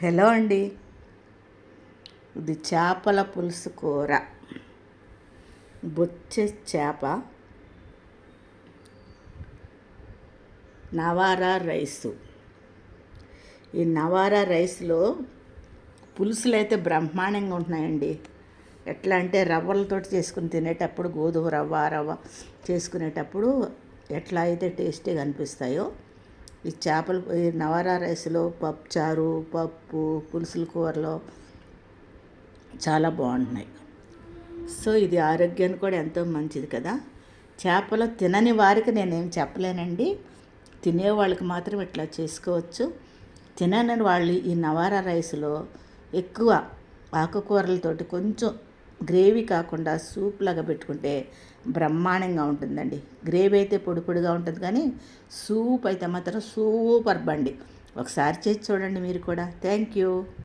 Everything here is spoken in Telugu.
హలో అండి. ఇది చేపల పులుసు కూర. బొచ్చే చేప. నవారా రైసు. ఈ నవారా రైస్లో పులుసులు అయితే బ్రహ్మాండంగా ఉంటున్నాయండి. ఎట్లా అంటే రవ్వలతో చేసుకుని తినేటప్పుడు గోధుమ రవ్వ రవ్వ చేసుకునేటప్పుడు ఎట్లా అయితే టేస్టీగా అనిపిస్తాయో ఈ చేపలు ఈ నవారా రైస్లో పప్పు చారు పప్పు పులుసుల కూరలో చాలా బాగుంటున్నాయి. సో ఇది ఆరోగ్యానికి కూడా ఎంతో మంచిది కదా. చేపలు తినని వారికి నేనేం చెప్పలేనండి. తినే వాళ్ళకి మాత్రం ఇట్లా చేసుకోవచ్చు. తినని వాళ్ళు ఈ నవారా రైస్లో ఎక్కువ ఆకుకూరలతోటి కొంచెం గ్రేవీ కాకుండా సూప్ లాగా పెట్టుకుంటే బ్రహ్మాండంగా ఉంటుందండి. గ్రేవీ అయితే పొడి పొడిగా ఉంటుంది కానీ సూప్ అయితే మాత్రం సూపర్ బండి. ఒకసారి చేసి చూడండి మీరు కూడా. Thank you.